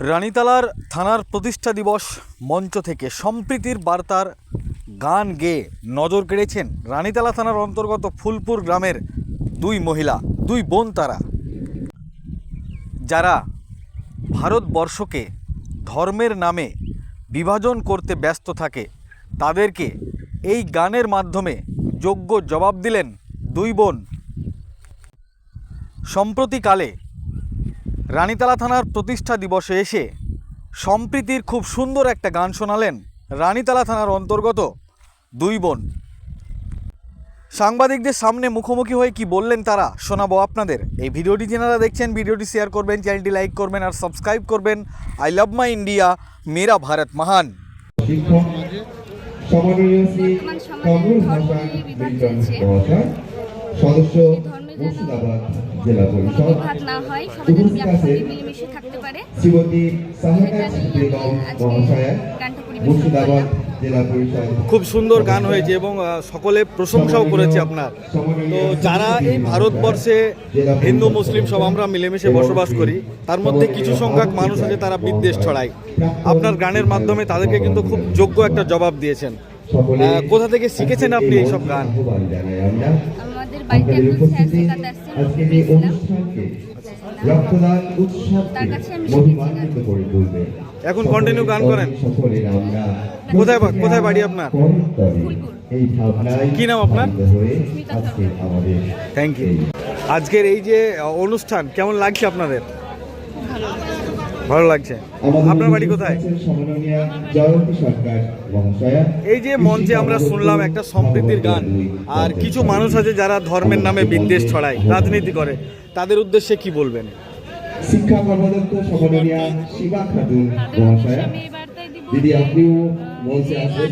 রানীতালার থানার প্রতিষ্ঠা দিবস মঞ্চ থেকে সম্প্রীতির বার্তার গান গেয়ে নজর কেড়েছেন রানীতালা থানার অন্তর্গত ফুলপুর গ্রামের দুই মহিলা, দুই বোন তারা। যারা ভারতবর্ষকে ধর্মের নামে বিভাজন করতে ব্যস্ত থাকে, তাদেরকে এই গানের মাধ্যমে যোগ্য জবাব দিলেন দুই বোন। সম্প্রতিকালে রানীতালা থানার প্রতিষ্ঠা দিবসে এসে সম্প্রীতির খুব সুন্দর একটা গান শোনালেন রানীতালা থানার অন্তর্গত দুই বোন। সাংবাদিকদের সামনে মুখোমুখি হয়ে কি বললেন তারা শোনাবো আপনাদের। এই ভিডিওটি যারা দেখছেন ভিডিওটি শেয়ার করবেন চ্যানেলটি লাইক করবেন আর সাবস্ক্রাইব করবেন। আই লাভ মাই ইন্ডিয়া মেরা ভারত মহান সদস্য জেলা পরিষদ বিভাগ না হয় সবাই যেন ব্যাপকভাবে মিলেমিশে থাকতে পারে। শ্রীমতী সাহানা বেগম মহাশয়া মুর্শিদাবাদ জেলা পরিষদ খুব সুন্দর গান হয়েছে এবং সকলে প্রশংসাও করেছে আপনার। তো যারা এই ভারতবর্ষে হিন্দু মুসলিম সব আমরা মিলেমিশে বসবাস করি তার মধ্যে কিছু সংখ্যক মানুষ আছে তারা বিদ্বেষ ছড়ায়। আপনার গানের মাধ্যমে তাদেরকে কিন্তু খুব যোগ্য একটা জবাব দিয়েছেন। কোথা থেকে শিখেছেন আপনি এইসব গান? আমাদের বাড়িতে একজন স্যার শেখাতে আসছেন আজকের এই পেয়েছিলাম। অনুষ্ঠানকে রক্তদান উৎসবকে তার কাছে আমি মহিমান্বিত করে তুলবে এখন কন্টিনিউ গান করেন? কোথায় কোথায় বাড়ি আপনার? এই কি নাম আপনার? ধাবিত আজকে আমাদের থ্যাংক ইউ আজকের এই যে অনুষ্ঠান কেমন লাগছে আপনাদের ভালো লাগছে। আপনার বাড়ি কোথায়? এই যে মঞ্চে আমরা শুনলাম একটা সম্প্রীতির গান আর কিছু মানুষ আছে যারা ধর্মের নামে বিদ্বেষ ছড়ায় রাজনীতি করে। তাদের উদ্দেশ্যে কি বলবেন? শিক্ষা শিবা খাতুন মহাশয়া। দিদি আপনিও মঞ্চে আসেন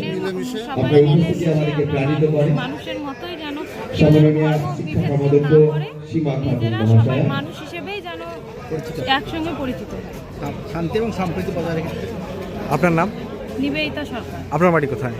আপনার উপস্থিতি আমাদেরকে প্রাণিত করে। মানুষের মতোই যেন সম্মাননীয় ধর্ম শিক্ষা না খাতুন মহাশয়া। মানুষ হিসেবেই যেন একসঙ্গে পরিচিত। হয় শান্তি এবং সম্প্রীতি বজায় রেখে আপনার নাম? নিবেদিতা সরকার। আপনার বাড়ি কোথায়?